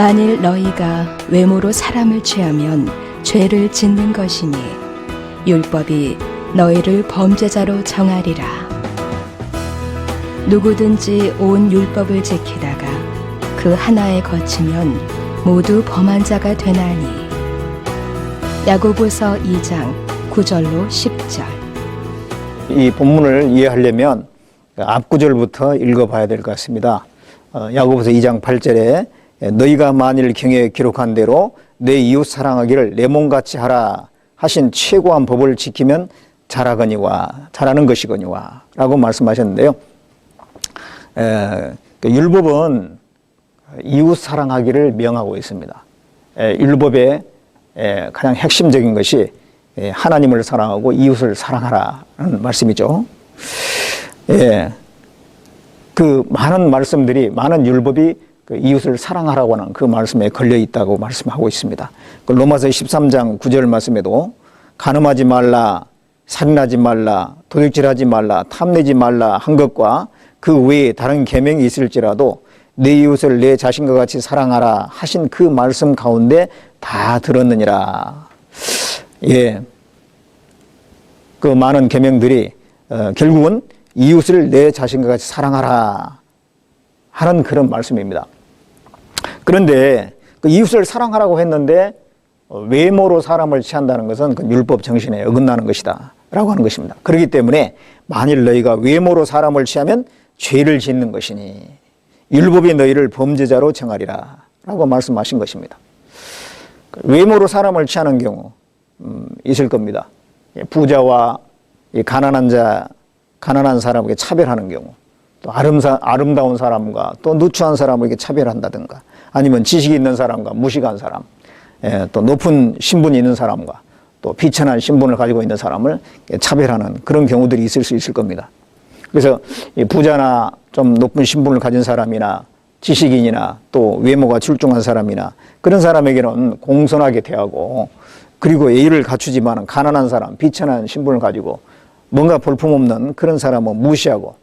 만일 너희가 외모로 사람을 취하면 죄를 짓는 것이니 율법이 너희를 범죄자로 정하리라. 누구든지 온 율법을 지키다가 그 하나에 거치면 모두 범한 자가 되나니. 야고보서 2장 9절로 10절. 이 본문을 이해하려면 앞구절부터 읽어봐야 될 것 같습니다. 어, 야고보서 2장 8절에 너희가 만일 경에 기록한 대로 내 이웃 사랑하기를 내 몸같이 하라 하신 최고한 법을 지키면 잘하거니와 잘하는 것이거니와 라고 말씀하셨는데요. 에, 그 율법은 이웃 사랑하기를 명하고 있습니다. 에, 율법의 에, 가장 핵심적인 것이 에, 하나님을 사랑하고 이웃을 사랑하라는 말씀이죠. 예. 그 많은 말씀들이 많은 율법이 그 이웃을 사랑하라고 하는 그 말씀에 걸려 있다고 말씀하고 있습니다. 그 로마서 13장 9절 말씀에도 간음하지 말라, 살인하지 말라, 도둑질하지 말라, 탐내지 말라 한 것과 그 외에 다른 계명이 있을지라도 내 이웃을 내 자신과 같이 사랑하라 하신 그 말씀 가운데 다 들었느니라. 예. 그 많은 계명들이 어, 결국은 이웃을 내 자신과 같이 사랑하라 하는 그런 말씀입니다. 그런데 그 이웃을 사랑하라고 했는데 어, 외모로 사람을 취한다는 것은 그 율법 정신에 어긋나는 것이다. 라고 하는 것입니다. 그렇기 때문에 만일 너희가 외모로 사람을 취하면 죄를 짓는 것이니 율법이 너희를 범죄자로 정하리라. 라고 말씀하신 것입니다. 그 외모로 사람을 취하는 경우 음, 있을 겁니다. 예, 부자와 이 가난한 자, 가난한 사람에게 차별하는 경우, 또 아름다운 사람과 또 누추한 사람에게 차별한다든가, 아니면 지식이 있는 사람과 무식한 사람, 예, 또 높은 신분이 있는 사람과 또 비천한 신분을 가지고 있는 사람을 차별하는 그런 경우들이 있을 수 있을 겁니다. 그래서 이 부자나 좀 높은 신분을 가진 사람이나 지식인이나 또 외모가 출중한 사람이나 그런 사람에게는 공손하게 대하고 그리고 예의를 갖추지만 가난한 사람, 비천한 신분을 가지고 뭔가 볼품없는 그런 사람은 무시하고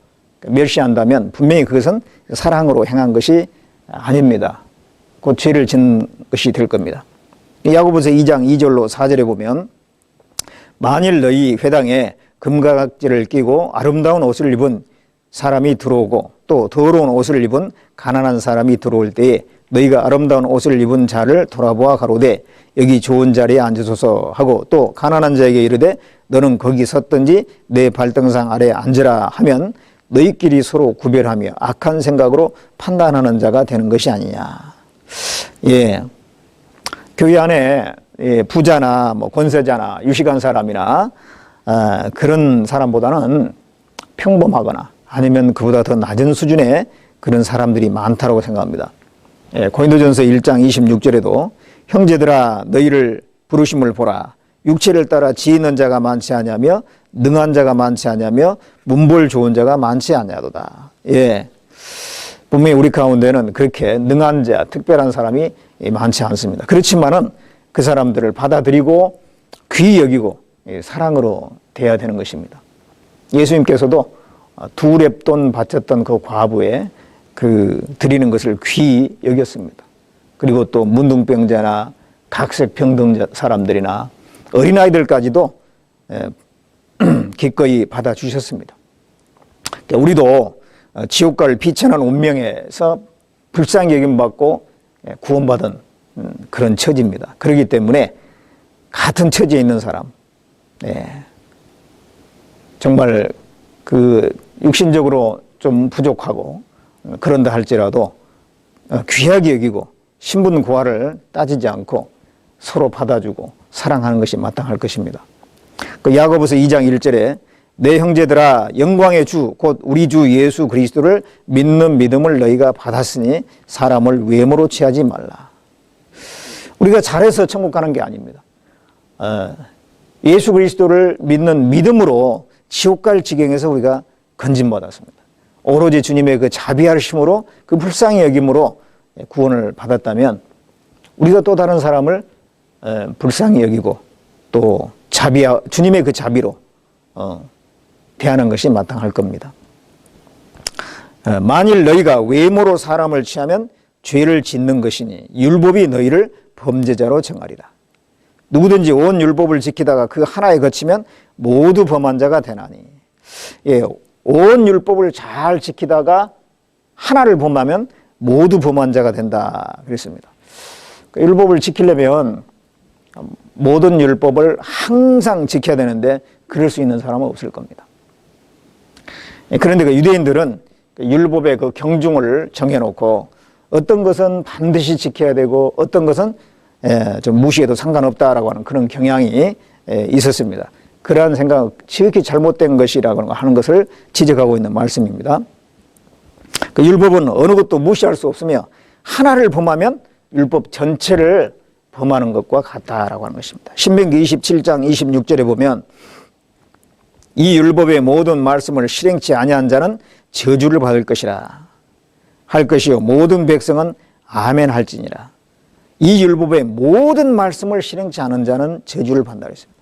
멸시한다면 분명히 그것은 사랑으로 행한 것이 아닙니다. 곧 죄를 짓는 것이 될 겁니다. 야고보서 2장 2절로 4절에 보면 만일 너희 회당에 금가각지를 끼고 아름다운 옷을 입은 사람이 들어오고 또 더러운 옷을 입은 가난한 사람이 들어올 때에 너희가 아름다운 옷을 입은 자를 돌아보아 가로되 여기 좋은 자리에 앉으소서 하고 또 가난한 자에게 이르되 너는 거기 섰든지 내 발등상 아래 앉으라 하면 너희끼리 서로 구별하며 악한 생각으로 판단하는 자가 되는 것이 아니냐. 예. 교회 안에 예, 부자나 뭐 권세자나 유식한 사람이나 아, 그런 사람보다는 평범하거나 아니면 그보다 더 낮은 수준의 그런 사람들이 많다고 생각합니다. 예, 고린도전서 1장 26절에도 형제들아 너희를 부르심을 보라 육체를 따라 지 있는 자가 많지 아니하며 능한 자가 많지 아니하며 문벌 좋은 자가 많지 아니하도다. 예. 분명히 우리 가운데는 그렇게 능한 자, 특별한 사람이 많지 않습니다. 그렇지만은 그 사람들을 받아들이고 귀히 여기고 사랑으로 대해야 되는 것입니다. 예수님께서도 두 랩돈 바쳤던 그 과부에 그 드리는 것을 귀히 여겼습니다. 그리고 또 문둥병자나 각색 병든 사람들이나 어린아이들까지도 기꺼이 받아주셨습니다. 우리도 지옥갈 비천한 운명에서 불쌍히 여김받고 구원받은 음, 그런 처지입니다. 그렇기 때문에 같은 처지에 있는 사람, 네. 정말 그 육신적으로 좀 부족하고 그런다 할지라도 귀하게 여기고 신분 고하를 따지지 않고 서로 받아주고 사랑하는 것이 마땅할 것입니다. 그 야고보서 2장 1절에 내 형제들아 영광의 주 곧 우리 주 예수 그리스도를 믿는 믿음을 너희가 받았으니 사람을 외모로 취하지 말라. 우리가 잘해서 천국 가는 게 아닙니다. 어, 예수 그리스도를 믿는 믿음으로 지옥 갈 지경에서 우리가 건진 받았습니다. 오로지 주님의 그 자비하심으로 그 불쌍히 여김으로 구원을 받았다면 우리가 또 다른 사람을 불쌍히 여기고 또 자비 주님의 그 자비로 어, 대하는 것이 마땅할 겁니다. 만일 너희가 외모로 사람을 취하면 죄를 짓는 것이니 율법이 너희를 범죄자로 정하리라. 누구든지 온 율법을 지키다가 그 하나에 거치면 모두 범한 자가 되나니. 예, 온 율법을 잘 지키다가 하나를 범하면 모두 범한 자가 된다. 그랬습니다. 그 율법을 지키려면 모든 율법을 항상 지켜야 되는데 그럴 수 있는 사람은 없을 겁니다. 예, 그런데 그 유대인들은 그 율법의 그 경중을 정해놓고 어떤 것은 반드시 지켜야 되고 어떤 것은 예, 좀 무시해도 상관없다라고 하는 그런 경향이 예, 있었습니다. 그러한 생각, 지극히 잘못된 것이라고 하는 것을 지적하고 있는 말씀입니다. 그 율법은 어느 것도 무시할 수 없으며 하나를 범하면 율법 전체를 범하는 것과 같다라고 하는 것입니다. 신명기 27장 26절에 보면 이 율법의 모든 말씀을 실행치 아니한 자는 저주를 받을 것이라 할 것이요 모든 백성은 아멘 할지니라. 이 율법의 모든 말씀을 실행치 않은 자는 저주를 받는다 했습니다.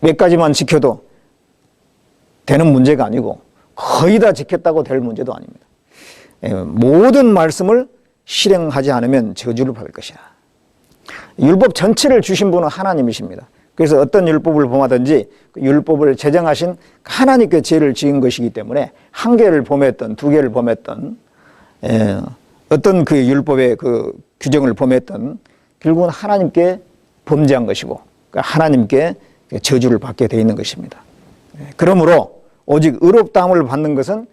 몇 가지만 지켜도 되는 문제가 아니고 거의 다 지켰다고 될 문제도 아닙니다. 예, 모든 말씀을 실행하지 않으면 저주를 받을 것이야. 율법 전체를 주신 분은 하나님이십니다. 그래서 어떤 율법을 범하든지 그 율법을 제정하신 하나님께 죄를 지은 것이기 때문에 한 개를 범했던 두 개를 범했던 예, 어떤 그 율법의 그 규정을 범했던 결국은 하나님께 범죄한 것이고 그러니까 하나님께 저주를 받게 돼 있는 것입니다. 예, 그러므로 오직 의롭다함을 받는 것은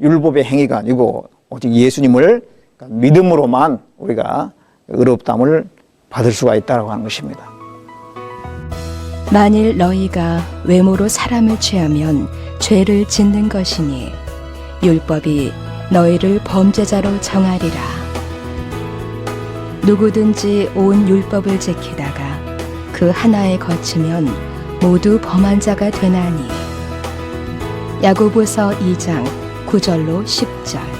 율법의 행위가 아니고 오직 예수님을 믿음으로만 우리가 의롭다함을 받을 수가 있다고 하는 것입니다. 만일 너희가 외모로 사람을 취하면 죄를 짓는 것이니 율법이 너희를 범죄자로 정하리라. 누구든지 온 율법을 지키다가 그 하나에 거치면 모두 범한 자가 되나니. 야고보서 2장 9절로 10절.